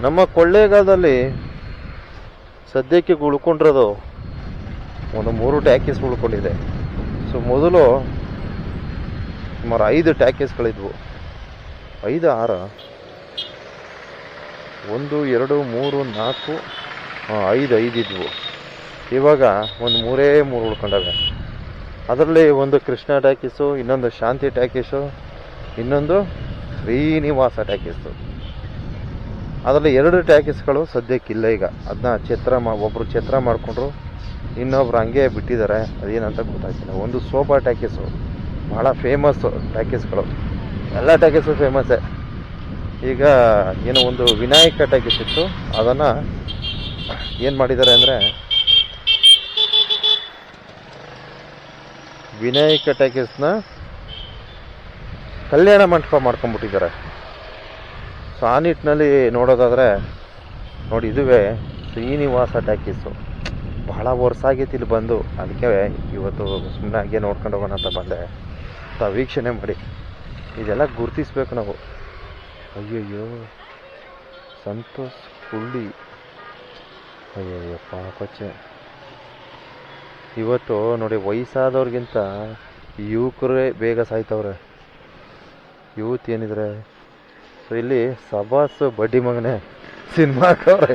ನಮ್ಮ ಕೊಳ್ಳೇಗಾಲದಲ್ಲಿ ಸದ್ಯಕ್ಕೆ ಉಳ್ಕೊಂಡಿರೋದು ಒಂದು ಮೂರು ಟ್ಯಾಕೀಸ್ ಉಳ್ಕೊಂಡಿದೆ. ಸೊ, ಮೊದಲು ಸುಮಾರು ಐದು ಟ್ಯಾಕೀಸ್ಗಳಿದ್ವು ಐದು, ಆರು, ಒಂದು, ಎರಡು, ಮೂರು, ನಾಲ್ಕು ಐದು ಐದು ಇದ್ವು. ಇವಾಗ ಒಂದು ಮೂರೇ ಮೂರು ಉಳ್ಕೊಂಡವೆ. ಅದರಲ್ಲಿ ಒಂದು ಕೃಷ್ಣ ಟ್ಯಾಕೀಸು, ಇನ್ನೊಂದು ಶಾಂತಿ ಟ್ಯಾಕೀಸು, ಇನ್ನೊಂದು ಶ್ರೀನಿವಾಸ ಟ್ಯಾಕೀಸು. ಅದರಲ್ಲಿ ಎರಡು ಟ್ಯಾಕೀಸ್ಗಳು ಸದ್ಯಕ್ಕಿಲ್ಲ ಈಗ. ಅದನ್ನ ಛತ್ರ ಮಾ ಒಬ್ಬರು ಛತ್ರ ಮಾಡಿಕೊಂಡ್ರು, ಇನ್ನೊಬ್ರು ಹಂಗೆ ಬಿಟ್ಟಿದ್ದಾರೆ. ಅದೇನಂತ ಗೊತ್ತಾಗ್ತಿಲ್ಲ. ಒಂದು ಸೋಫಾ ಟ್ಯಾಕೀಸು ಭಾಳ ಫೇಮಸ್ಸು ಟ್ಯಾಕೀಸ್ಗಳು. ಎಲ್ಲ ಟ್ಯಾಕೀಸು ಫೇಮಸ್ಸೇ. ಈಗ ಏನೋ ಒಂದು ವಿನಾಯಕ ಟ್ಯಾಕೀಸ್ ಇತ್ತು. ಅದನ್ನು ಏನು ಮಾಡಿದ್ದಾರೆ ಅಂದರೆ, ವಿನಾಯಕ ಟ್ಯಾಕೀಸ್ನ ಕಲ್ಯಾಣ ಮಂಟಪ ಮಾಡ್ಕೊಂಡ್ಬಿಟ್ಟಿದ್ದಾರೆ. ಸೊ ಆ ನಿಟ್ಟಿನಲ್ಲಿ ನೋಡೋದಾದರೆ ನೋಡಿ, ಇದುವೇ ಶ್ರೀನಿವಾಸ ಟ್ಯಾಕೀಸು ಬಹಳ ವರ್ಷ ಆಗೈತಿ ಇಲ್ಲಿ ಬಂದು. ಅದಕ್ಕೆ ಇವತ್ತು ಸುಮ್ಮನೆ ಹಾಗೆ ನೋಡ್ಕೊಂಡು ಹೋಗೋಣ ಅಂತ ಬಂದೆ. ತಾವು ವೀಕ್ಷಣೆ ಮಾಡಿ. ಇದೆಲ್ಲ ಗುರುತಿಸ್ಬೇಕು ನಾವು. ಅಯ್ಯಯ್ಯೋ, ಸಂತೋಷ್ ಹುಳ್ಳಿ. ಅಯ್ಯಯ್ಯೋ ಪಾಪಚ್ಚೆ ಇವತ್ತು ನೋಡಿ, ವಯಸ್ಸಾದವ್ರಿಗಿಂತ ಯುವಕರೇ ಬೇಗ ಸಾಯ್ತವ್ರೆ. ಯೂತ್ ಏನಿದ್ರೆ ಸೊ ಇಲ್ಲಿ ಸಬಾಸ್ ಬಡ್ಡಿ ಮಗನೇ ಸಿನಿಮಾ ಹಾಕವ್ರೆ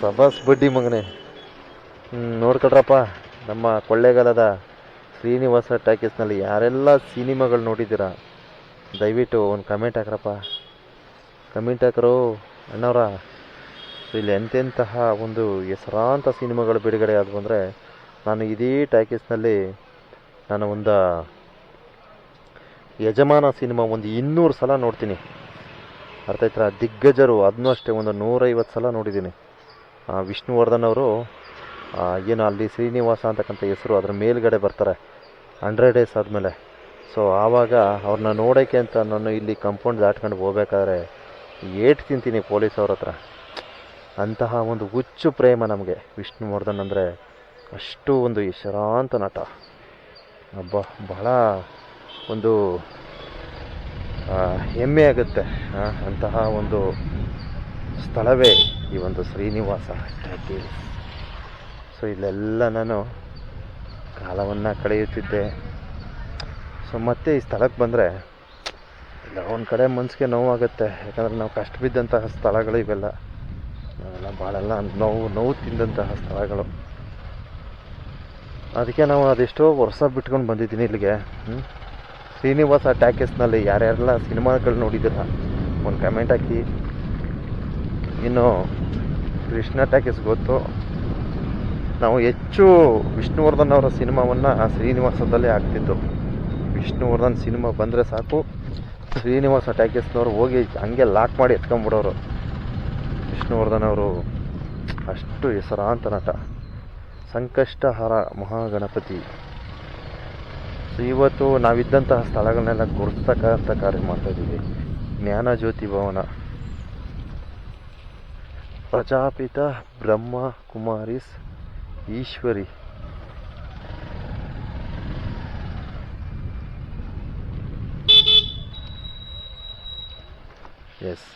ಸಬಾಸ್ ಬಡ್ಡಿ ಮಗನೇ. ನೋಡ್ಕೊಳ್ರಪ್ಪ ನಮ್ಮ ಕೊಳ್ಳೇಗಾಲದ ಶ್ರೀನಿವಾಸ ಟಾಕೀಸ್ನಲ್ಲಿ ಯಾರೆಲ್ಲ ಸಿನಿಮಾಗಳು ನೋಡಿದ್ದೀರಾ? ದಯವಿಟ್ಟು ಒಂದು ಕಮೆಂಟ್ ಹಾಕ್ರಪ್ಪ. ಕಮೆಂಟ್ ಹಾಕರು ಅಣ್ಣವ್ರ. ಇಲ್ಲಿ ಎಂತೆಂತಹ ಒಂದು ಹೆಸರಾಂತ ಸಿನಿಮಾಗಳು ಬಿಡುಗಡೆ ಆದವು ಅಂದರೆ, ನಾನು ಇದೇ ಟಾಕೀಸ್ನಲ್ಲಿ ನಾನು ಒಂದು ಯಜಮಾನ ಸಿನಿಮಾ ಒಂದು ಇನ್ನೂರು ಸಲ ನೋಡ್ತೀನಿ. ಅರ್ಥ ಆಯ್ತಾ ದಿಗ್ಗಜರು, ಅದನ್ನೂ ಅಷ್ಟೇ, ಒಂದು ನೂರೈವತ್ತು ಸಲ ನೋಡಿದ್ದೀನಿ. ವಿಷ್ಣುವರ್ಧನ್ ಅವರು ಏನು ಅಲ್ಲಿ ಶ್ರೀನಿವಾಸ ಅಂತಕ್ಕಂಥ ಹೆಸರು ಅದರ ಮೇಲ್ಗಡೆ ಬರ್ತಾರೆ, ಹಂಡ್ರೆಡ್ ಡೇಸ್ ಆದಮೇಲೆ. ಸೊ ಆವಾಗ ಅವ್ರನ್ನ ನೋಡೋಕ್ಕೆ ಅಂತ ನಾನು ಇಲ್ಲಿ ಕಂಪೌಂಡ್ ದಾಟ್ಕೊಂಡು ಹೋಗ್ಬೇಕಾದ್ರೆ ಏಟ್ ತಿಂತೀನಿ ಪೊಲೀಸ್ ಅವ್ರ ಹತ್ರ. ಅಂತಹ ಒಂದು ಹುಚ್ಚು ಪ್ರೇಮ ನಮಗೆ ವಿಷ್ಣುವರ್ಧನ್ ಅಂದರೆ ಅಷ್ಟು ಒಂದು ಹೆಸರಾಂತ ನಟ. ಅಬ್ಬ, ಬಹಳ ಒಂದು ಹೆಮ್ಮೆ ಆಗುತ್ತೆ ಅಂತಹ ಒಂದು ಸ್ಥಳವೇ ಈ ಒಂದು ಶ್ರೀನಿವಾಸ ಟ್ಯಾಕೀಸ್ ಸೊ ಇಲ್ಲೆಲ್ಲ ನಾನು ಕಾಲವನ್ನು ಕಳೆಯುತ್ತಿದ್ದೆ. ಸೊ ಮತ್ತೆ ಈ ಸ್ಥಳಕ್ಕೆ ಬಂದರೆ ಇಲ್ಲ ಒಂದು ಕಡೆ ಮನಸ್ಸಿಗೆ ನೋವಾಗುತ್ತೆ, ಯಾಕಂದರೆ ನಾವು ಕಷ್ಟ ಬಿದ್ದಂತಹ ಸ್ಥಳಗಳು ಇವೆಲ್ಲ. ನಾವೆಲ್ಲ ಭಾಳೆಲ್ಲ ನೋವು ನೋವು ತಿಂದಂತಹ ಸ್ಥಳಗಳು. ಅದಕ್ಕೆ ನಾವು ಅದೆಷ್ಟೋ ವರ್ಷ ಬಿಟ್ಕೊಂಡು ಬಂದಿದ್ದೀನಿ ಇಲ್ಲಿಗೆ, ಹ್ಮ್? ಶ್ರೀನಿವಾಸ ಟ್ಯಾಕೀಸ್ನಲ್ಲಿ ಯಾರ್ಯಾರೆಲ್ಲ ಸಿನಿಮಾಗಳು ನೋಡಿದ್ದೀರ? ಒಂದು ಕಮೆಂಟ್ ಹಾಕಿ. ಇನ್ನು ಕೃಷ್ಣ ಟ್ಯಾಕೀಸ್ ಗೊತ್ತು. ನಾವು ಹೆಚ್ಚು ವಿಷ್ಣುವರ್ಧನ್ ಅವರ ಸಿನಿಮಾವನ್ನು ಶ್ರೀನಿವಾಸದಲ್ಲೇ ಆಗ್ತಿದ್ದು ವಿಷ್ಣುವರ್ಧನ್ ಸಿನಿಮಾ ಬಂದರೆ ಸಾಕು. ಶ್ರೀನಿವಾಸ ಟ್ಯಾಕೀಸ್ನವ್ರು ಹೋಗಿ ಹಂಗೆ ಲಾಕ್ ಮಾಡಿ ಎತ್ಕೊಂಡ್ಬಿಡೋರು. ವಿಷ್ಣುವರ್ಧನ್ ಅವರು ಅಷ್ಟು ಹೆಸರಾಂತ ನಟ. ಸಂಕಷ್ಟಹರ ಮಹಾಗಣಪತಿ. ಸೊ ಇವತ್ತು ನಾವಿದ್ದಂತಹ ಸ್ಥಳಗಳನ್ನೆಲ್ಲ ಗುರುತಿಸ್ತಕ್ಕಂಥ ಕಾರ್ಯ ಮಾಡ್ತಾ ಇದ್ದೀವಿ. ಜ್ಞಾನಜ್ಯೋತಿ ಭವನ. ಪ್ರಜಾಪಿತ ಬ್ರಹ್ಮ ಕುಮಾರಿಸ್ ಈಶ್ವರಿ. ಎಸ್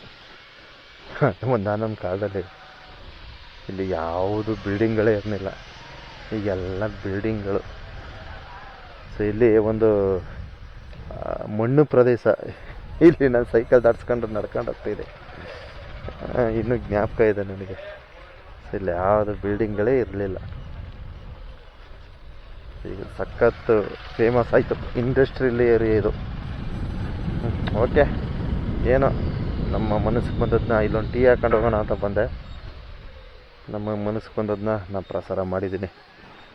ಒಂದು ನಮ್ಮ ಕಾಲದಲ್ಲಿ ಇಲ್ಲಿ ಯಾವುದು ಬಿಲ್ಡಿಂಗ್ಗಳೇ ಇರಲಿಲ್ಲ. ಈಗೆಲ್ಲ ಬಿಲ್ಡಿಂಗ್ಗಳು ಸೊ ಇಲ್ಲಿ ಒಂದು ಮಣ್ಣು ಪ್ರದೇಶ. ಇಲ್ಲಿ ನಾನು ಸೈಕಲ್ ದಾಟ್ಸ್ಕೊಂಡು ನಡ್ಕೊಂಡು ಹೋಗ್ತಾಯಿದ್ದೆ ಇನ್ನೂ ಜ್ಞಾಪಕ ಇದೆ ನನಗೆ. ಸೊ ಇಲ್ಲಿ ಯಾವುದು ಬಿಲ್ಡಿಂಗ್ಗಳೇ ಇರಲಿಲ್ಲ. ಈಗ ಸಖತ್ತು ಫೇಮಸ್ ಆಯಿತು. ಇಂಡಸ್ಟ್ರಿಯಲ್ ಏರಿಯಾ ಇದು. ಓಕೆ. ಏನೋ, ನಮ್ಮ ಮನಸ್ಸಿಗೆ ಬಂದದನ್ನ ಇಲ್ಲೊಂದು ಟೀ ಹಾಕೊಂಡು ಹೋಗೋಣ ಅಂತ ಬಂದೆ. ನಮ್ಮ ಮನಸ್ಸಿಗೆ ಬಂದದನ್ನ ನಾನು ಪ್ರಸಾರ ಮಾಡಿದ್ದೀನಿ.